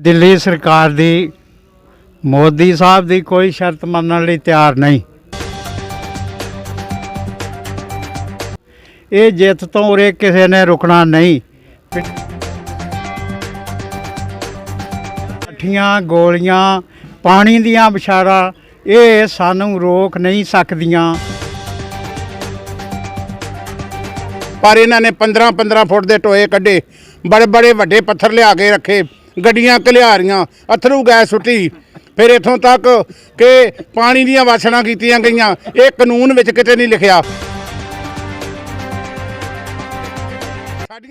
ਦਿੱਲੀ ਸਰਕਾਰ ਦੀ, ਮੋਦੀ ਸਾਹਿਬ ਦੀ ਕੋਈ ਸ਼ਰਤ ਮੰਨਣ ਲਈ ਤਿਆਰ ਨਹੀਂ। ਇਹ ਜਿੱਤ ਤੋਂ ਉਰੇ ਕਿਸੇ ਨੇ ਰੁਕਣਾ ਨਹੀਂ। ਠੀਆਂ ਗੋਲੀਆਂ, ਪਾਣੀ ਦੀਆਂ ਵਿਚਾਰਾਂ ਇਹ ਸਾਨੂੰ ਰੋਕ ਨਹੀਂ ਸਕਦੀਆਂ। ਪਰ ਇਹਨਾਂ ਨੇ 15 15 ਫੁੱਟ ਦੇ ਟੋਏ ਕੱਢੇ, ਬੜੇ ਬੜੇ ਵੱਡੇ ਪੱਥਰ ਲਿਆ ਕੇ ਰੱਖੇ। ਗੱਡੀਆਂ ਘਲਿਆਰੀਆਂ ਅਥਰੂ ਗੈਸ ਸੁੱਟੀ। ਫਿਰ ਇਥੋਂ ਤੱਕ ਕਿ ਪਾਣੀ ਦੀਆਂ ਵਾਸਣਾ ਕੀਤੀਆਂ ਗਈਆਂ ਇਹ ਕਾਨੂੰਨ ਵਿੱਚ ਕਿਤੇ ਨਹੀਂ ਲਿਖਿਆ।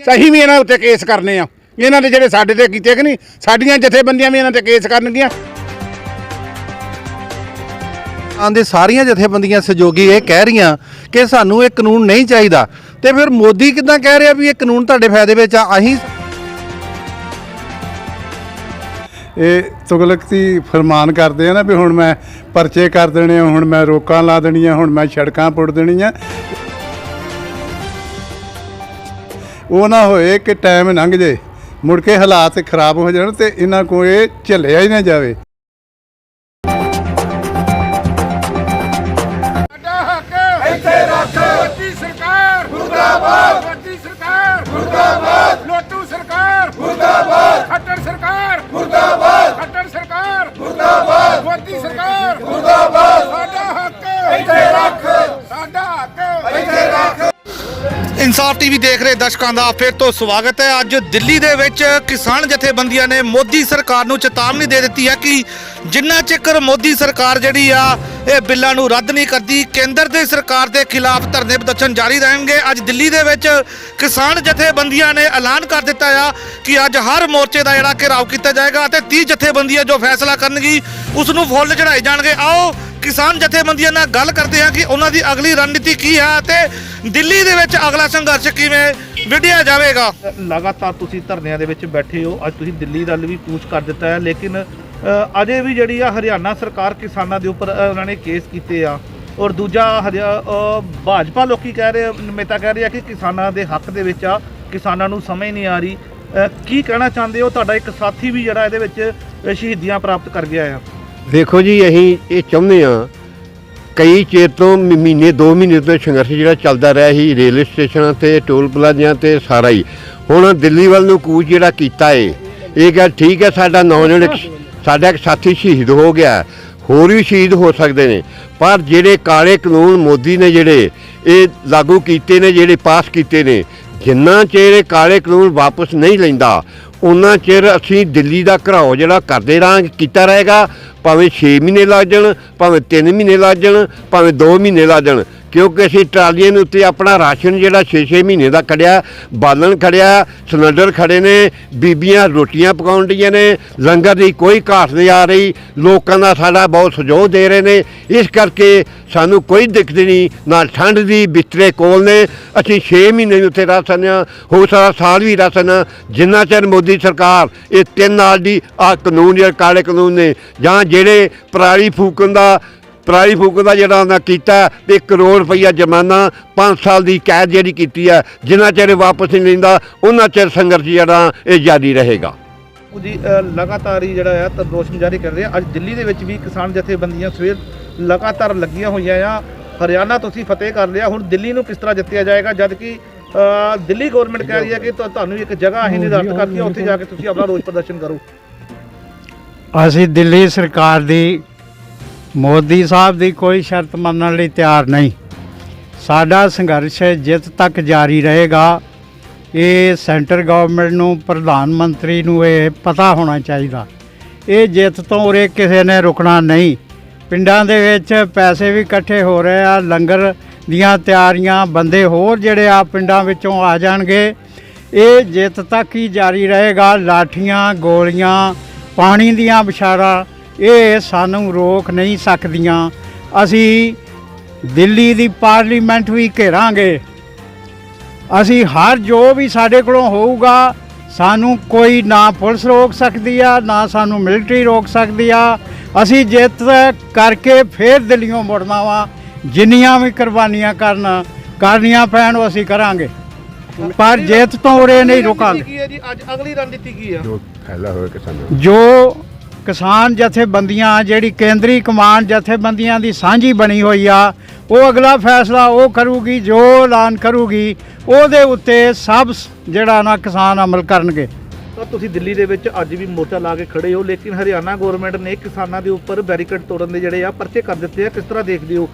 ਸਹੀ ਵੀ ਇਹਨਾਂ ਉੱਤੇ ਕੇਸ ਕਰਨੇ ਆ। ਇਹਨਾਂ ਦੇ ਜਿਹੜੇ ਸਾਡੇ ਤੇ ਕੀਤੇ ਕਿ ਨਹੀਂ ਸਾਡੀਆਂ ਜਥੇਬੰਦੀਆਂ ਵੀ ਇਹਨਾਂ ਤੇ ਕੇਸ ਕਰਨਗੀਆਂ। ਆਂਦੇ ਸਾਰੀਆਂ ਜਥੇਬੰਦੀਆਂ ਸਹਿਯੋਗੀ ਇਹ ਕਹਿ ਰਹੀਆਂ ਕਿ ਸਾਨੂੰ ਇਹ ਕਾਨੂੰਨ ਨਹੀਂ ਚਾਹੀਦਾ। ਤੇ ਫਿਰ ਮੋਦੀ ਕਿਦਾਂ ਕਹਿ ਰਿਹਾ ਵੀ ਇਹ ਕਾਨੂੰਨ ਤੁਹਾਡੇ ਫਾਇਦੇ ਵਿੱਚ ਆ? ਅਸੀਂ ਇਹ ਤੁਗਲਕਤੀ ਫਰਮਾਨ ਕਰਦੇ ਆ ਨਾ ਵੀ ਹੁਣ ਮੈਂ ਪਰਚੇ ਕਰ ਦੇਣੇ ਆ, ਹੁਣ ਮੈਂ ਰੋਕਾਂ ਲਾ ਦੇਣੀਆਂ, ਹੁਣ ਮੈਂ ਸੜਕਾਂ ਪੁੱਟ ਦੇਣੀਆਂ। ਉਹ ਨਾ ਹੋਏ ਕਿ ਟਾਈਮ ਲੰਘ ਜੇ, ਮੁੜ ਕੇ ਹਾਲਾਤ ਖਰਾਬ ਹੋ ਜਾਣ ਤੇ ਇਹਨਾਂ ਕੋਲ ਇਹ ਝੱਲਿਆ ਹੀ ਨਾ ਜਾਵੇ। ਸਾਡਾ ਹੱਕ ਇੱਥੇ ਰੱਖ। ਮੋਦੀ ਸਰਕਾਰ। ਮੁਰਦਾਬਾਦ ਮੋਦੀ ਸਰਕਾਰ ਮੁਰਦਾਬਾਦ ਲੋਟੂ ਸਰਕਾਰ ਮੁਰਦਾਬਾਦ ਖੱਟਰ ਸਰਕਾਰ ਮੁਰਦਾਬਾਦ ਖੱਟਰ ਸਰਕਾਰ ਮੁਰਦਾਬਾਦ। ਮੋਦੀ ਸਰਕਾਰ ਮੁਰਦਾਬਾਦ ਸਾਡਾ ਹੱਕ ਇੱਥੇ ਰੱਖ ਸਾਡਾ ਹੱਕ ਇੱਥੇ ਰੱਖ ਇਨਸਾਫ ਟੀਵੀ ਦੇਖ ਰਹੇ ਦਰਸ਼ਕਾਂ ਦਾ ਫਿਰ ਤੋਂ ਸਵਾਗਤ ਹੈ। ਅੱਜ ਦਿੱਲੀ ਦੇ ਵਿੱਚ ਕਿਸਾਨ ਜਥੇਬੰਦੀਆਂ ਨੇ ਮੋਦੀ ਸਰਕਾਰ ਨੂੰ ਚੇਤਾਵਨੀ ਦੇ ਦਿੱਤੀ ਹੈ ਕਿ ਜਿੰਨਾ ਚਿਰ ਮੋਦੀ ਸਰਕਾਰ ਜਿਹੜੀ ਆ, ਇਹ ਬਿੱਲਾਂ ਨੂੰ ਰੱਦ ਨਹੀਂ ਕਰਦੀ, ਕੇਂਦਰ ਦੇ ਸਰਕਾਰ ਦੇ ਖਿਲਾਫ ਧਰਨੇ ਪ੍ਰਦਰਸ਼ਨ ਜਾਰੀ ਰਹਿਣਗੇ। ਅੱਜ ਦਿੱਲੀ ਦੇ ਵਿੱਚ ਕਿਸਾਨ ਜਥੇਬੰਦੀਆਂ ਨੇ ਐਲਾਨ ਕਰ ਦਿੱਤਾ ਆ ਕਿ ਅੱਜ ਹਰ ਮੋਰਚੇ ਦਾ ਜਿਹੜਾ ਘਿਰਾਓ ਕੀਤਾ ਜਾਏਗਾ ਅਤੇ 30 ਜਥੇਬੰਦੀਆਂ ਜੋ ਫੈਸਲਾ ਕਰਨਗੀ ਉਸ ਨੂੰ ਫੁੱਲ ਚੜਾਏ ਜਾਣਗੇ। ਆਓ ਕਿਸਾਨ ਜਥੇਬੰਦੀਆਂ ਨਾਲ ਗੱਲ ਕਰਦੇ ਹਾਂ ਕਿ ਉਹਨਾਂ ਦੀ ਅਗਲੀ ਰਣਨੀਤੀ ਕੀ ਹੈ ਤੇ ਦਿੱਲੀ ਦੇ ਵਿੱਚ ਅਗਲਾ ਸੰਘਰਸ਼ ਕਿਵੇਂ ਵਿੱਢਿਆ ਜਾਵੇਗਾ? ਲਗਾਤਾਰ ਤੁਸੀਂ ਧਰਨਿਆਂ ਦੇ ਵਿੱਚ ਬੈਠੇ ਹੋ। ਅੱਜ ਤੁਸੀਂ ਦਿੱਲੀ ਦਾ ਵੀ ਕੂਚ ਕਰ ਦਿੱਤਾ ਹੈ, ਲੇਕਿਨ ਅਜੇ ਵੀ ਜਿਹੜੀ ਆ ਹਰਿਆਣਾ ਸਰਕਾਰ ਕਿਸਾਨਾਂ ਦੇ ਉੱਪਰ ਉਹਨਾਂ ਨੇ ਕੇਸ ਕੀਤੇ ਆ। ਔਰ ਦੂਜਾ ਹਰਿਆ- ਭਾਜਪਾ ਲੋਕੀ ਕਹਿ ਰਹੇ ਨੇਤਾ ਕਹਿ ਰਹੇ ਆ ਕਿ ਕਿਸਾਨਾਂ ਦੇ ਹੱਕ ਦੇ ਵਿੱਚ ਆ, ਕਿਸਾਨਾਂ ਨੂੰ ਸਮਝ ਨਹੀਂ ਆ ਰਹੀ। ਕੀ ਕਹਿਣਾ ਚਾਹੁੰਦੇ ਹੋ? ਤੁਹਾਡਾ ਇੱਕ ਸਾਥੀ ਵੀ ਜਿਹੜਾ ਇਹਦੇ ਵਿੱਚ ਸ਼ਹੀਦੀਆਂ ਪ੍ਰਾਪਤ ਕਰ ਗਿਆ ਆ। ਦੇਖੋ ਜੀ, ਅਸੀਂ ਇਹ ਚਾਹੁੰਦੇ ਆ ਕਈ ਚਿਰ ਤੋਂ ਮ- ਮਹੀਨੇ 2 ਮਹੀਨੇ ਤੋਂ ਸੰਘਰਸ਼ ਜਿਹੜਾ ਚੱਲਦਾ ਰਿਹਾ ਸੀ ਰੇਲਵੇ ਸਟੇਸ਼ਨਾਂ ਤੇ, ਟੋਲ ਪਲਾਜ਼ਿਆਂ ਤੇ, ਸਾਰਾ ਹੀ। ਹੁਣ ਦਿੱਲੀ ਵੱਲ ਨੂੰ ਕੂਚ ਜਿਹੜਾ ਕੀਤਾ ਏ, ਇਹ ਗੱਲ ਠੀਕ ਹੈ, ਸਾਡਾ ਨੌਜਵਾਨ ਇੱਕ ਸਾਡਾ ਇੱਕ ਸਾਥੀ ਸ਼ਹੀਦ ਹੋ ਗਿਆ ਹੋਰ ਵੀ ਸ਼ਹੀਦ ਹੋ ਸਕਦੇ ਨੇ। ਪਰ ਜਿਹੜੇ ਕਾਲੇ ਕਾਨੂੰਨ ਮੋਦੀ ਨੇ ਜਿਹੜੇ ਇਹ ਲਾਗੂ ਕੀਤੇ ਨੇ, ਜਿਹੜੇ ਪਾਸ ਕੀਤੇ ਨੇ, ਜਿੰਨਾ ਚਿਰ ਇਹ ਕਾਲੇ ਕਾਨੂੰਨ ਵਾਪਸ ਨਹੀਂ ਲੈਂਦਾ ਉਹਨਾਂ ਚਿਰ ਅਸੀਂ ਦਿੱਲੀ ਦਾ ਘਰਾਓ ਜਿਹੜਾ ਕਰਦੇ ਰਹਾਂਗੇ, ਕੀਤਾ ਰਹੇਗਾ। ਭਾਵੇਂ 6 ਮਹੀਨੇ ਲੱਗ ਜਾਣ, ਭਾਵੇਂ 3 ਮਹੀਨੇ ਲੱਗ ਜਾਣ, ਭਾਵੇਂ 2 ਮਹੀਨੇ ਲੱਗ ਜਾਣ। ਕਿਉਂਕਿ ਅਸੀਂ ਟਰਾਲੀਆਂ ਦੇ ਉੱਤੇ ਆਪਣਾ ਰਾਸ਼ਨ ਜਿਹੜਾ 6-6 ਮਹੀਨੇ ਦਾ ਖੜਿਆ, ਬਾਲਣ ਖੜਿਆ, ਸਿਲੰਡਰ ਖੜੇ ਨੇ, ਬੀਬੀਆਂ ਰੋਟੀਆਂ ਪਕਾਉਣ ਡੀਆਂ ਨੇ, ਲੰਗਰ ਦੀ ਕੋਈ ਘਾਟ ਨਹੀਂ ਆ ਰਹੀ, ਲੋਕਾਂ ਦਾ ਸਾਡਾ ਬਹੁਤ ਸਹਿਯੋਗ ਦੇ ਰਹੇ ਨੇ। ਇਸ ਕਰਕੇ ਸਾਨੂੰ ਕੋਈ ਦਿੱਕਤ ਨਹੀਂ, ਨਾ ਠੰਡ ਦੀ ਬਿਸਤਰੇ ਕੋਲ ਨੇ, ਅਸੀਂ 6 ਮਹੀਨੇ ਨੂੰ ਉੱਥੇ ਰਹਿ ਸਕਦੇ ਹਾਂ ਹੋ ਸਾਰਾ ਸਾਲ ਵੀ ਰਹਿ ਸਕਦੇ ਹਾਂ। ਜਿੰਨਾ ਚਿਰ ਮੋਦੀ ਸਰਕਾਰ ਇਹ ਤਿੰਨ ਨਾਲ ਦੀ ਆ ਕਾਨੂੰਨ, ਜਿਹੜੇ ਕਾਲੇ ਕਾਨੂੰਨ ਨੇ, ਜਾਂ ਜਿਹੜੇ ਪਰਾਲੀ ਫੂਕਣ ਦਾ ਪਰਾਲੀ ਫੂਕਣ ਦਾ ਜਿਹੜਾ ਉਹਨਾਂ ਕੀਤਾ ਤੇ ਕਰੋੜ ਰੁਪਈਆ ਜੁਰਮਾਨਾ 5 ਸਾਲ ਦੀ ਕੈਦ ਜਿਹੜੀ ਕੀਤੀ ਹੈ ਜਿੰਨਾ ਚਿਰ ਇਹ ਵਾਪਸ ਨਹੀਂ ਲੈਂਦਾ ਉਹਨਾਂ ਚਿਰ ਸੰਘਰਸ਼ ਜਿਹੜਾ ਇਹ ਜਾਰੀ ਰਹੇਗਾ। ਜੀ ਲਗਾਤਾਰ ਹੀ ਜਿਹੜਾ ਆ ਤਰਦੋਸ਼ਮ ਜਾਰੀ ਕਰ ਰਹੇ ਆ। ਅੱਜ ਦਿੱਲੀ ਦੇ ਵਿੱਚ ਵੀ ਕਿਸਾਨ ਜਥੇਬੰਦੀਆਂ ਸਵੇਰ ਲਗਾਤਾਰ ਲੱਗੀਆਂ ਹੋਈਆਂ ਆ। ਹਰਿਆਣਾ ਤੁਸੀਂ ਫਤਿਹ ਕਰ ਲਿਆ। ਹੁਣ ਦਿੱਲੀ ਨੂੰ ਕਿਸ ਤਰ੍ਹਾਂ ਜਿੱਤਿਆ ਜਾਏਗਾ? ਜਦ ਕਿ ਦਿੱਲੀ ਗਵਰਨਮੈਂਟ ਕਹਿ ਰਹੀ ਹੈ ਕਿ ਤੁਹਾ- ਤੁਹਾਨੂੰ ਇੱਕ ਜਗ੍ਹਾ ਅਸੀਂ ਨਿਰਧਾਰਿਤ ਕਰਤੀ ਹੈ ਉੱਥੇ ਜਾ ਕੇ ਤੁਸੀਂ ਆਪਣਾ ਰੋਸ ਪ੍ਰਦਰਸ਼ਨ ਕਰੋ। ਅਸੀਂ ਦਿੱਲੀ ਸਰਕਾਰ ਦੀ ਮੋਦੀ ਸਾਹਿਬ ਦੀ ਕੋਈ ਸ਼ਰਤ ਮੰਨਣ ਲਈ ਤਿਆਰ ਨਹੀਂ। ਸਾਡਾ ਸੰਘਰਸ਼ ਜਿੱਤ ਤੱਕ ਜਾਰੀ ਰਹੇਗਾ। ਇਹ ਸੈਂਟਰ ਗਵਰਨਮੈਂਟ ਨੂੰ, ਪ੍ਰਧਾਨ ਮੰਤਰੀ ਨੂੰ ਇਹ ਪਤਾ ਹੋਣਾ ਚਾਹੀਦਾ। ਇਹ ਜਿੱਤ ਤੋਂ ਉਰੇ ਕਿਸੇ ਨੇ ਰੁਕਣਾ ਨਹੀਂ। ਪਿੰਡਾਂ ਦੇ ਵਿੱਚ ਪੈਸੇ ਵੀ ਇਕੱਠੇ ਹੋ ਰਹੇ ਆ, ਲੰਗਰ ਦੀਆਂ ਤਿਆਰੀਆਂ ਬੰਦੇ ਹੋਰ ਜਿਹੜੇ ਆ ਪਿੰਡਾਂ ਵਿੱਚੋਂ ਆ ਜਾਣਗੇ। ਇਹ ਜਿੱਤ ਤੱਕ ਹੀ ਜਾਰੀ ਰਹੇਗਾ। ਲਾਠੀਆਂ, ਗੋਲੀਆਂ, ਪਾਣੀ ਦੀਆਂ ਵਿਚਾਰਾਂ ਇਹ ਸਾਨੂੰ ਰੋਕ ਨਹੀਂ ਸਕਦੀਆਂ। ਅਸੀਂ ਦਿੱਲੀ ਦੀ ਪਾਰਲੀਮੈਂਟ ਵੀ ਘੇਰਾਂਗੇ। ਅਸੀਂ ਹਰ ਜੋ ਵੀ ਸਾਡੇ ਕੋਲੋਂ ਹੋਊਗਾ ਸਾਨੂੰ ਕੋਈ ਨਾ ਪੁਲਿਸ ਰੋਕ ਸਕਦੀ ਆ ਨਾ ਸਾਨੂੰ ਮਿਲਟਰੀ ਰੋਕ ਸਕਦੀ ਆ। ਅਸੀਂ ਜਿੱਤ ਕਰਕੇ ਫੇਰ ਦਿੱਲੀੋਂ ਮੁੜਨਾ ਵਾ। ਜਿੰਨੀਆਂ ਵੀ ਕੁਰਬਾਨੀਆਂ ਕਰਨ ਕਰਨੀਆਂ ਪੈਣ ਉਹ ਅਸੀਂ ਕਰਾਂਗੇ। ਪਰ ਜਿੱਤ ਤੋਂ ਉਰੇ ਨਹੀਂ ਰੁਕਾਂਗੇ। ਕੀ ਹੈ ਜੀ? ਅੱਜ ਅਗਲੀ ਰਣਨੀਤੀ ਕੀ ਆ? ਜੋ ਫਾਇਦਾ ਹੋਵੇ ਕਿਸਾਨਾਂ ਜੋ ਕਿਸਾਨ ਜਥੇਬੰਦੀਆਂ ਜਿਹੜੀ ਕੇਂਦਰੀ ਕਮਾਂਡ ਜਥੇਬੰਦੀਆਂ ਦੀ ਸਾਂਝੀ ਬਣੀ ਹੋਈ ਆ ਉਹ ਅਗਲਾ ਫੈਸਲਾ ਉਹ ਕਰੂਗੀ ਜੋ ਐਲਾਨ ਕਰੂਗੀ ਉਹਦੇ ਉੱਤੇ ਸਭ ਜਿਹੜਾ ਨਾ ਕਿਸਾਨ ਅਮਲ ਕਰਨਗੇ। ਤਾਂ ਤੁਸੀਂ ਦਿੱਲੀ ਦੇ ਵਿੱਚ ਅੱਜ ਵੀ ਮੋਰਚਾ ਲਾ ਕੇ ਖੜੇ ਹੋ ਲੇਕਿਨ ਹਰਿਆਣਾ ਗਵਰਨਮੈਂਟ ਨੇ ਕਿਸਾਨਾਂ ਦੇ ਉੱਪਰ ਬੈਰੀਕੇਡ ਤੋੜਨ ਦੇ ਜਿਹੜੇ ਆ ਪਰਚੇ ਕਰ ਦਿੱਤੇ ਆ ਕਿਸ ਤਰ੍ਹਾਂ ਦੇਖਦੇ ਹੋ?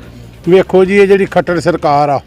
ਵੇਖੋ ਜੀ ਇਹ ਜਿਹੜੀ ਖੱਟਰ ਸਰਕਾਰ ਆ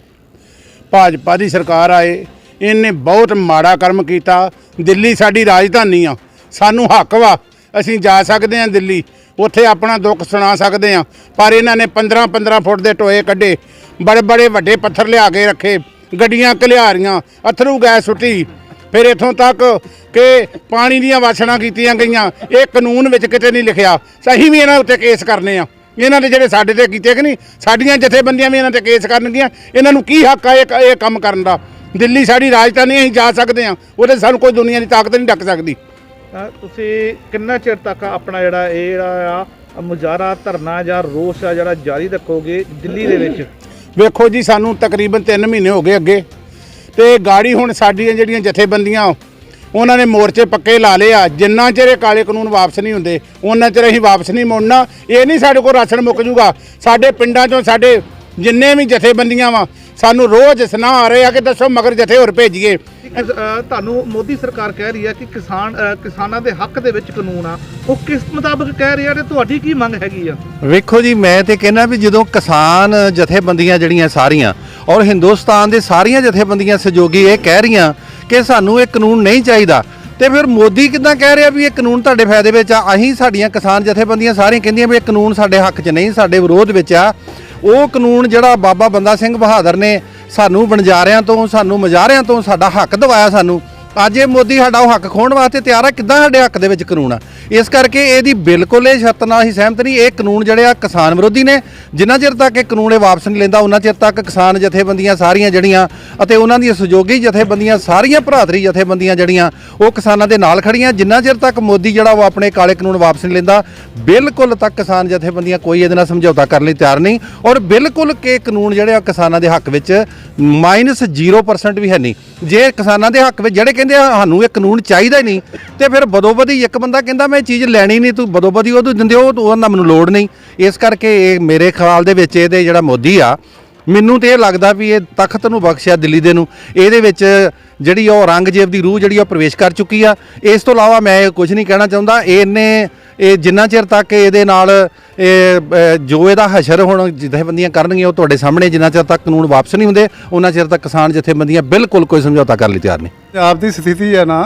ਭਾਜਪਾ ਦੀ ਸਰਕਾਰ ਆਏ ਇਹਨੇ ਬਹੁਤ ਮਾੜਾ ਕਰਮ ਕੀਤਾ। ਦਿੱਲੀ ਸਾਡੀ ਰਾਜਧਾਨੀ ਆ ਸਾਨੂੰ ਹੱਕ ਵਾ ਅਸੀਂ ਜਾ ਸਕਦੇ ਹਾਂ ਦਿੱਲੀ। ਉੱਥੇ ਆਪਣਾ ਦੁੱਖ ਸੁਣਾ ਸਕਦੇ ਹਾਂ। ਪਰ ਇਹਨਾਂ ਨੇ 15 15 ਫੁੱਟ ਦੇ ਟੋਏ ਕੱਢੇ। ਬੜੇ ਬੜੇ ਵੱਡੇ ਪੱਥਰ ਲਿਆ ਕੇ ਰੱਖੇ। ਗੱਡੀਆਂ ਘਲਿਆਰੀਆਂ, ਅਥਰੂ ਗੈਸ ਸੁੱਟੀ। ਫਿਰ ਇਥੋਂ ਤੱਕ ਕਿ ਪਾਣੀ ਦੀਆਂ ਵਾਛੜਾਂ ਕੀਤੀਆਂ ਗਈਆਂ। ਇਹ ਕਾਨੂੰਨ ਵਿੱਚ ਕਿਤੇ ਨਹੀਂ ਲਿਖਿਆ। ਸਹੀ ਵੀ ਇਹਨਾਂ ਉੱਤੇ ਕੇਸ ਕਰਨੇ ਆ। ਇਹਨਾਂ ਦੇ ਜਿਹੜੇ ਸਾਡੇ ਤੇ ਕੀਤੇ ਕਿ ਨਹੀਂ, ਸਾਡੀਆਂ ਜਥੇਬੰਦੀਆਂ ਵੀ ਇਹਨਾਂ ਤੇ ਕੇਸ ਕਰਨਗੀਆਂ। ਇਹਨਾਂ ਨੂੰ ਕੀ ਹੱਕ ਆ ਇਹ ਇਹ ਕੰਮ ਕਰਨ ਦਾ? ਦਿੱਲੀ ਸਾਡੀ ਰਾਜਧਾਨੀ ਅਸੀਂ ਜਾ ਸਕਦੇ ਹਾਂ। ਉਹਦੇ ਸਾਨੂੰ ਕੋਈ ਦੁਨੀਆ ਦੀ ਤਾਕਤ ਨਹੀਂ ਡੱਕ ਸਕਦੀ। ਤਾਂ ਤੁਸੀਂ ਕਿੰਨਾ ਚਿਰ ਤੱਕ ਆਪਣਾ ਜਿਹੜਾ ਇਹ ਜਿਹੜਾ ਆ ਮੁਜ਼ਾਹਰਾ ਧਰਨਾ ਜਾਂ ਰੋਸ ਆ ਜਿਹੜਾ ਜਾਰੀ ਰੱਖੋਗੇ ਦਿੱਲੀ ਦੇ ਵਿੱਚ? ਵੇਖੋ ਜੀ, ਸਾਨੂੰ ਤਕਰੀਬਨ 3 ਮਹੀਨੇ ਹੋ ਗਏ ਅੱਗੇ। ਤੇ ਗਾੜੀ ਹੁਣ ਸਾਡੀਆਂ ਜਿਹੜੀਆਂ ਜਥੇਬੰਦੀਆਂ, ਉਹਨਾਂ ਨੇ ਮੋਰਚੇ ਪੱਕੇ ਲਾ ਲਏ ਆ। ਜਿੰਨਾ ਚਿਰ ਇਹ ਕਾਲੇ ਕਾਨੂੰਨ ਵਾਪਸ ਨਹੀਂ ਹੁੰਦੇ, ਉਹਨਾਂ ਚਿਰ ਅਸੀਂ ਵਾਪਸ ਨਹੀਂ ਮੁੜਨਾ। ਇਹ ਨਹੀਂ ਸਾਡੇ ਕੋਲ ਰਾਸ਼ਨ ਮੁੱਕ ਜੂਗਾ। ਸਾਡੇ ਪਿੰਡਾਂ ਚੋਂ ਸਾਡੇ ਜਿੰਨੇ ਵੀ ਜਥੇਬੰਦੀਆਂ ਵਾ ਸਾਨੂੰ ਰੋਜ਼ ਸੁਨਾਹ ਆ ਰਹੇ ਆ ਕਿ ਦੱਸੋ ਮਗਰ ਜਥੇ ਹੋਰ ਭੇਜੀਏ। ਤੁਹਾਨੂੰ ਮੋਦੀ ਸਰਕਾਰ ਕਹਿ ਰਹੀ ਹੈ ਕਿ ਕਿਸਾਨ ਕਿਸਾਨਾਂ ਦੇ ਹੱਕ ਦੇ ਵਿੱਚ ਕਾਨੂੰਨ ਆ। ਉਹ ਕਿਸ ਮੁਤਾਬਕ ਕਹਿ ਰਹੀ ਤੇ ਤੁਹਾਡੀ ਕੀ ਮੰਗ ਹੈਗੀ ਆ? ਵੇਖੋ ਜੀ ਮੈਂ ਤੇ ਕਹਿੰਦਾ ਵੀ ਜਦੋਂ ਕਿਸਾਨ ਜਥੇਬੰਦੀਆਂ ਜਿਹੜੀਆਂ ਸਾਰੀਆਂ ਔਰ ਹਿੰਦੁਸਤਾਨ ਦੇ ਸਾਰੀਆਂ ਜਥੇਬੰਦੀਆਂ ਸਹਿਯੋਗੀ ਇਹ ਕਹਿ ਰਹੀਆਂ ਕਿ ਸਾਨੂੰ ਇਹ ਕਾਨੂੰਨ ਨਹੀਂ ਚਾਹੀਦਾ ਤੇ ਫਿਰ ਮੋਦੀ ਕਿਦਾਂ ਕਹਿ ਰਿਹਾ ਵੀ ਇਹ ਕਾਨੂੰਨ ਤੁਹਾਡੇ ਫਾਇਦੇ ਵਿੱਚ ਆ? ਅਸੀਂ ਸਾਡੀਆਂ ਕਿਸਾਨ ਜਥੇਬੰਦੀਆਂ ਸਾਰੀਆਂ ਕਹਿੰਦੀਆਂ ਵੀ ਇਹ ਕਾਨੂੰਨ ਸਾਡੇ ਹੱਕ 'ਚ ਨਹੀਂ ਸਾਡੇ ਵਿਰੋਧ ਵਿੱਚ ਆ। ਉਹ ਕਾਨੂੰਨ ਜਿਹੜਾ ਬਾਬਾ ਬੰਦਾ ਸਿੰਘ ਬਹਾਦਰ ਨੇ ਸਾਨੂੰ ਵਣਜਾਰਿਆਂ ਤੋਂ, ਸਾਨੂੰ ਮਜ਼ਾਰਿਆਂ ਤੋਂ ਸਾਡਾ ਹੱਕ ਦਿਵਾਇਆ ਸਾਨੂੰ। ਅੱਜ ਇਹ ਮੋਦੀ ਸਾਡਾ ਉਹ ਹੱਕ ਖੋਣ ਵਾਸਤੇ ਤਿਆਰ ਆ, ਕਿੱਦਾਂ ਸਾਡੇ ਹੱਕ ਦੇ ਵਿੱਚ ਕਾਨੂੰਨ ਆ? ਇਸ ਕਰਕੇ ਇਹਦੀ ਬਿਲਕੁਲ ਇਹ ਸ਼ਰਤ ਨਾਲ ਹੀ ਸਹਿਮਤ ਨਹੀਂ, ਇਹ ਕਾਨੂੰਨ ਜਿਹੜੇ ਆ ਕਿਸਾਨ ਵਿਰੋਧੀ ਨੇ, ਜਿੰਨਾ ਚਿਰ ਤੱਕ ਇਹ ਕਾਨੂੰਨ ਇਹ ਵਾਪਸ ਨਹੀਂ ਲੈਂਦਾ ਉਹਨਾਂ ਚਿਰ ਤੱਕ ਕਿਸਾਨ ਜਥੇਬੰਦੀਆਂ ਸਾਰੀਆਂ ਜਿਹੜੀਆਂ, ਅਤੇ ਉਹਨਾਂ ਦੀਆਂ ਸਹਿਯੋਗੀ ਜਥੇਬੰਦੀਆਂ, ਸਾਰੀਆਂ ਭਰਾਤਰੀ ਜਥੇਬੰਦੀਆਂ ਜਿਹੜੀਆਂ, ਉਹ ਕਿਸਾਨਾਂ ਦੇ ਨਾਲ ਖੜੀਆਂ, ਜਿੰਨਾ ਚਿਰ ਤੱਕ ਮੋਦੀ ਜਿਹੜਾ ਉਹ ਆਪਣੇ ਕਾਲੇ ਕਾਨੂੰਨ ਵਾਪਸ ਨਹੀਂ ਲੈਂਦਾ, ਬਿਲਕੁਲ ਤੱਕ ਕਿਸਾਨ ਜਥੇਬੰਦੀਆਂ ਕੋਈ ਇਹਦੇ ਨਾਲ ਸਮਝੌਤਾ ਕਰਨ ਲਈ ਤਿਆਰ ਨਹੀਂ, ਔਰ ਬਿਲਕੁਲ ਕਿ ਕਾਨੂੰਨ ਜਿਹੜੇ ਆ ਕਿਸਾਨਾਂ ਦੇ ਹੱਕ ਵਿੱਚ ਮਾਈਨਸ 0% ਵੀ ਹੈ ਨਹੀਂ। ਜੇ ਕਿਸਾਨਾਂ ਦੇ ਹੱਕ ਵਿੱਚ, ਜਿਹੜੇ ਕਹਿੰਦੇ ਆ, ਸਾਨੂੰ ਇਹ ਕਾਨੂੰਨ ਚਾਹੀਦਾ ਹੀ ਨਹੀਂ। ਤੇ ਫਿਰ ਬਦੋਬਦੀ ਇੱਕ ਬੰਦਾ ਕਹਿੰਦਾ, ਮੈਂ ਇਹ ਚੀਜ਼ ਲੈਣੀ ਨਹੀਂ, ਤੂੰ ਬਦੋਬਦੀ ਉਹ ਤੂੰ ਦਿੰਦੇ ਹੋ ਉਹ ਉਹਨਾਂ ਮੈਨੂੰ ਲੋੜ ਨਹੀਂ। ਇਸ ਕਰਕੇ ਇਹ ਮੇਰੇ ਖਿਆਲ ਦੇ ਵਿੱਚ ਇਹਦੇ ਜਿਹੜਾ ਮੋਦੀ ਆ, ਮੈਨੂੰ ਤੇ ਇਹ ਲੱਗਦਾ ਵੀ ਇਹ ਤਖਤ ਨੂੰ ਬਖਸ਼ਿਆ ਦਿੱਲੀ ਦੇ ਨੂੰ। ਇਹਦੇ ਵਿੱਚ ਜਿਹੜੀ ਉਹ ਔਰੰਗਜ਼ੇਬ ਦੀ ਰੂਹ ਜਿਹੜੀ ਉਹ ਪ੍ਰਵੇਸ਼ ਕਰ ਚੁੱਕੀ ਆ। ਇਸ ਤੋਂ ਇਲਾਵਾ ਮੈਂ ਇਹ ਕੁਝ ਨਹੀਂ ਕਹਿਣਾ ਚਾਹੁੰਦਾ ਇਹਨੇ ਇਹ ਜਿੰਨਾ ਚਿਰ ਤੱਕ ਇਹਦੇ ਨਾਲ ਇਹ ਜੋ ਇਹਦਾ ਹਸ਼ਰ ਹੁਣ ਜਥੇਬੰਦੀਆਂ ਕਰਨਗੀਆਂ, ਉਹ ਤੁਹਾਡੇ ਸਾਹਮਣੇ ਜਿੰਨਾ ਚਿਰ ਤੱਕ ਕਾਨੂੰਨ ਵਾਪਸ ਨਹੀਂ ਹੁੰਦੇ, ਉਹਨਾਂ ਚਿਰ ਤੱਕ ਕਿਸਾਨ ਜਥੇਬੰਦੀਆਂ ਬਿਲਕੁਲ ਕੋਈ ਸਮਝੌਤਾ ਕਰਨ ਲਈ ਤਿਆਰ ਨਹੀਂ। ਪੰਜਾਬ ਦੀ ਸਥਿਤੀ ਹੈ ਨਾ,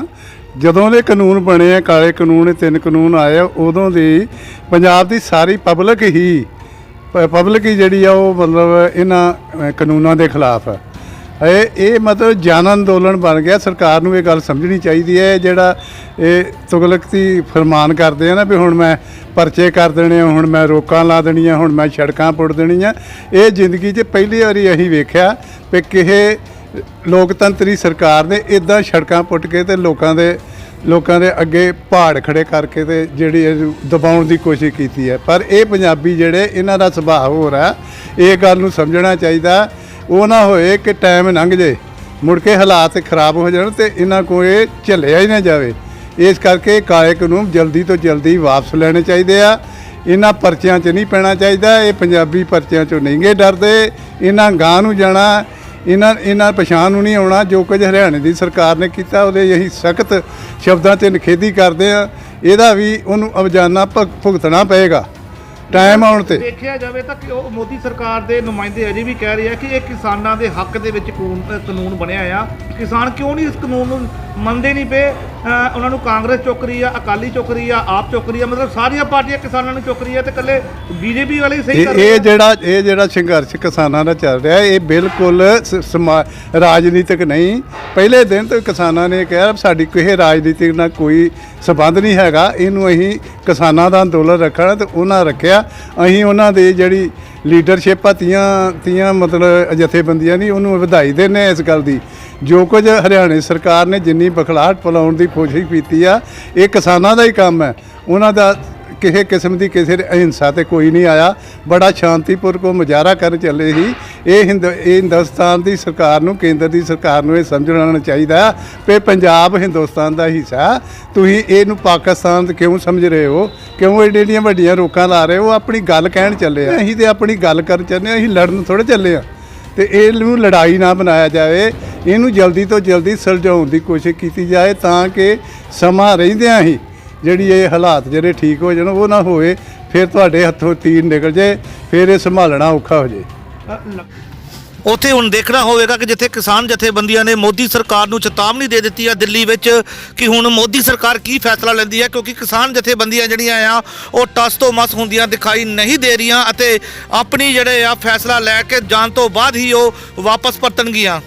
ਜਦੋਂ ਦੇ ਕਾਨੂੰਨ ਬਣੇ ਆ, ਕਾਲੇ ਕਾਨੂੰਨ ਤਿੰਨ ਕਾਨੂੰਨ ਆਏ ਉਦੋਂ ਦੀ ਪੰਜਾਬ ਦੀ ਸਾਰੀ ਪਬਲਿਕ ਹੀ ਪਬਲਿਕ ਹੀ ਜਿਹੜੀ ਆ, ਉਹ ਮਤਲਬ ਇਹਨਾਂ ਕਾਨੂੰਨਾਂ ਦੇ ਖਿਲਾਫ ਹੈ ਇਹ ਇਹ ਮਤਲਬ ਜਨ ਅੰਦੋਲਨ ਬਣ ਗਿਆ। ਸਰਕਾਰ ਨੂੰ ਇਹ ਗੱਲ ਸਮਝਣੀ ਚਾਹੀਦੀ ਹੈ। ਜਿਹੜਾ ਇਹ ਤੁਗਲਕੀ ਫਰਮਾਨ ਕਰਦੇ ਆ ਨਾ ਵੀ ਹੁਣ ਮੈਂ ਪਰਚੇ ਕਰ ਦੇਣੇ ਆ, ਹੁਣ ਮੈਂ ਰੋਕਾਂ ਲਾ ਦੇਣੀਆਂ, ਹੁਣ ਮੈਂ ਸੜਕਾਂ ਪੁੱਟ ਦੇਣੀਆਂ। ਇਹ ਜ਼ਿੰਦਗੀ 'ਚ ਪਹਿਲੀ ਵਾਰੀ ਅਸੀਂ ਵੇਖਿਆ ਵੀ ਕਿਸੇ ਲੋਕਤੰਤਰੀ ਸਰਕਾਰ ਨੇ ਇਦਾਂ ਸੜਕਾਂ ਪੁੱਟ ਕੇ ਤੇ ਲੋਕਾਂ ਦੇ ਲੋਕਾਂ ਦੇ ਅੱਗੇ ਪਹਾੜ ਖੜੇ ਕਰਕੇ ਤੇ ਜਿਹੜੀ ਇਹ ਦਬਾਉਣ ਦੀ ਕੋਸ਼ਿਸ਼ ਕੀਤੀ ਹੈ। ਪਰ ਇਹ ਪੰਜਾਬੀ ਜਿਹੜੇ ਇਹਨਾਂ ਦਾ ਸੁਭਾਅ ਹੋ ਰਿਹਾ ਇਹ ਗੱਲ ਨੂੰ ਸਮਝਣਾ ਚਾਹੀਦਾ। ਉਹ ਨਾ ਹੋਏ ਕਿ ਟਾਈਮ ਲੰਘ ਜੇ, ਮੁੜ ਕੇ ਹਾਲਾਤ ਖਰਾਬ ਹੋ ਜਾਣ ਤੇ ਇਹਨਾਂ ਕੋਲ ਇਹ ਝੱਲਿਆ ਹੀ ਨਾ ਜਾਵੇ। ਇਸ ਕਰਕੇ ਕਾਲੇ ਕਾਨੂੰਨ ਜਲਦੀ ਤੋਂ ਜਲਦੀ ਵਾਪਸ ਲੈਣੇ ਚਾਹੀਦੇ ਆ। ਇਹਨਾਂ ਪਰਚਿਆਂ 'ਚ ਨਹੀਂ ਪੈਣਾ ਚਾਹੀਦਾ, ਇਹ ਪੰਜਾਬੀ ਪਰਚਿਆਂ 'ਚੋਂ ਨਹੀਂ ਗੇ ਡਰਦੇ। ਇਹਨਾਂ ਗਾਂ ਨੂੰ ਜਾਣਾ, ਇਹਨਾਂ ਇਹਨਾਂ ਪਛਾਣ ਨੂੰ ਨਹੀਂ ਆਉਣਾ, ਜੋ ਕੁਝ ਹਰਿਆਣੇ ਦੀ ਸਰਕਾਰ ਨੇ ਕੀਤਾ, ਉਹਦੇ ਅਸੀਂ ਸਖਤ ਸ਼ਬਦਾਂ 'ਚ ਨਿਖੇਧੀ ਕਰਦੇ ਆ। ਇਹਦਾ ਵੀ ਉਹਨੂੰ ਅਵਜਾਨਾ ਭੁਗ- ਭੁਗਤਣਾ ਪਏਗਾ। ਟਾਈਮ ਆਉਣ ਤੇ। ਦੇਖਿਆ ਜਾਵੇ ਤਾਂ ਕਿ ਉਹ ਮੋਦੀ ਸਰਕਾਰ ਦੇ ਨੁਮਾਇੰਦੇ ਅਜੇ ਵੀ ਕਹਿ ਰਹੇ ਆ ਕਿ ਇਹ ਕਿਸਾਨਾਂ ਦੇ ਹੱਕ ਦੇ ਵਿੱਚ ਕਾਨੂੰਨ ਬਣਿਆ ਆ। ਕਿਸਾਨ ਕਿਉਂ ਨਹੀਂ ਇਸ ਕਾਨੂੰਨ ਨੂੰ ਮੰਨਦੇ ਨਹੀਂ ਪਏ ਉਹਨਾਂ ਨੂੰ ਕਾਂਗਰਸ ਚੁੱਕ ਰਹੀ ਆ ਅਕਾਲੀ ਚੁੱਕ ਰਹੀ ਆ ਆਪ ਚੁੱਕ ਰਹੀ ਆ ਮਤਲਬ ਸਾਰੀਆਂ ਪਾਰਟੀਆਂ ਕਿਸਾਨਾਂ ਨੂੰ ਚੁੱਕ ਰਹੀ ਆ ਤੇ ਇਕੱਲੇ ਬੀਜੇਪੀ ਵਾਲੇ ਹੀ ਸਹੀ ਕਰ ਰਹੇ ਇਹ ਜਿਹੜਾ ਇਹ ਜਿਹੜਾ ਸੰਘਰਸ਼ ਕਿਸਾਨਾਂ ਦਾ ਚੱਲ ਰਿਹਾ ਇਹ ਬਿਲਕੁਲ ਰਾਜਨੀਤਿਕ ਨਹੀਂ। ਪਹਿਲੇ ਦਿਨ ਤੋਂ ਕਿਸਾਨਾਂ ਨੇ ਕਿਹਾ ਸਾਡੀ ਕਿਸੇ ਰਾਜਨੀਤਿਕ ਨਾਲ ਕੋਈ ਸਬੰਧ ਨਹੀਂ ਹੈਗਾ ਇਹਨੂੰ ਅਸੀਂ ਕਿਸਾਨਾਂ ਦਾ ਅੰਦੋਲਨ ਰੱਖਣਾ ਤੇ ਉਹਨਾਂ ਰੱਖਿਆ। ਅਸੀਂ ਉਹਨਾਂ ਦੀ ਜਿਹੜੀ ਲੀਡਰਸ਼ਿਪ ਆ ਤੀਆਂ ਤੀਆਂ ਮਤਲਬ ਜਥੇਬੰਦੀਆਂ ਨਹੀਂ ਉਹਨੂੰ ਵਧਾਈ ਹਾਂ ਇਸ ਗੱਲ ਦੀ। ਜੋ ਕੁਝ ਹਰਿਆਣੇ ਸਰਕਾਰ ਨੇ ਜਿੰਨੀ ਬਖਲਾਹਟ ਫੈਲਾਉਣ ਦੀ ਕੋਸ਼ਿਸ਼ ਕੀਤੀ ਆ, ਇਹ ਕਿਸਾਨਾਂ ਦਾ ਹੀ ਕੰਮ ਹੈ। ਉਹਨਾਂ ਦਾ ਕਿਸੇ ਕਿਸਮ ਦੀ ਕਿਸੇ ਦੀ ਅਹਿੰਸਾ ਤੇ ਕੋਈ ਨਹੀਂ ਆਇਆ। ਬੜਾ ਸ਼ਾਂਤੀਪੂਰਵਕ ਮੁਜ਼ਾਹਰਾ ਕਰਨ ਚੱਲੇ ਸੀ। ਇਹ ਹਿੰਦ, ਇਹ ਹਿੰਦੁਸਤਾਨ ਦੀ ਸਰਕਾਰ ਨੂੰ, ਕੇਂਦਰ ਦੀ ਸਰਕਾਰ ਨੂੰ ਇਹ ਸਮਝਣਾ ਚਾਹੀਦਾ ਕਿ ਪੰਜਾਬ ਹਿੰਦੁਸਤਾਨ ਦਾ ਹਿੱਸਾ ਤੁਸੀਂ ਇਹਨੂੰ ਪਾਕਿਸਤਾਨ ਤੇ ਕਿਉਂ ਸਮਝ ਰਹੇ ਹੋ? ਕਿਉਂ ਏਡੀਆਂ ਏਡੀਆਂ ਵੱਡੀਆਂ ਰੋਕਾਂ ਲਾ ਰਹੇ ਹੋ? ਆਪਣੀ ਗੱਲ ਕਹਿਣ ਚੱਲੇ ਆ। ਅਸੀਂ ਤੇ ਆਪਣੀ ਗੱਲ ਕਰਨ ਚੱਲੇ ਆ, ਅਸੀਂ ਲੜਨ ਥੋੜੇ ਚੱਲੇ ਆ। ਤੇ ਇਹਨੂੰ ਲੜਾਈ ਨਾ ਬਣਾਇਆ ਜਾਵੇ, ਇਹਨੂੰ ਜਲਦੀ ਤੋਂ ਜਲਦੀ ਸੁਲਝਾਉਣ ਦੀ ਕੋਸ਼ਿਸ਼ ਕੀਤੀ ਜਾਏ ਤਾਂ ਕਿ ਸਮਾਂ ਰਹਿੰਦਿਆਂ ਹੀ ਜਿਹੜੀ ਇਹ ਹਾਲਾਤ ਜਿਹੜੇ ਠੀਕ ਹੋ ਜਾਣ, ਉਹ ਨਾ ਹੋਵੇ ਫਿਰ ਤੁਹਾਡੇ ਹੱਥੋਂ ਤੀਰ ਨਿਕਲ ਜੇ, ਫਿਰ ਇਹ ਸੰਭਾਲਣਾ ਔਖਾ ਹੋ ਜੇ। ਉੱਥੇ ਹੁਣ ਦੇਖਣਾ ਹੋਵੇਗਾ ਕਿ ਜਿੱਥੇ ਕਿਸਾਨ ਜਥੇਬੰਦੀਆਂ ਨੇ ਮੋਦੀ ਸਰਕਾਰ ਨੂੰ ਚੇਤਾਵਨੀ ਦੇ ਦਿੱਤੀ ਆ ਦਿੱਲੀ ਵਿੱਚ ਕਿ ਹੁਣ ਮੋਦੀ ਸਰਕਾਰ ਕੀ ਫੈਸਲਾ ਲੈਂਦੀ ਹੈ, ਕਿਉਂਕਿ ਕਿਸਾਨ ਜਥੇਬੰਦੀਆਂ ਜਿਹੜੀਆਂ ਆ, ਉਹ ਟਸ ਤੋਂ ਮਸ ਹੁੰਦੀਆਂ ਦਿਖਾਈ ਨਹੀਂ ਦੇ ਰਹੀਆਂ ਅਤੇ ਆਪਣੀ ਜਿਹੜੇ ਆ ਫੈਸਲਾ ਲੈ ਕੇ ਜਾਣ ਤੋਂ ਬਾਅਦ ਹੀ ਉਹ ਵਾਪਸ ਪਰਤਣਗੀਆਂ।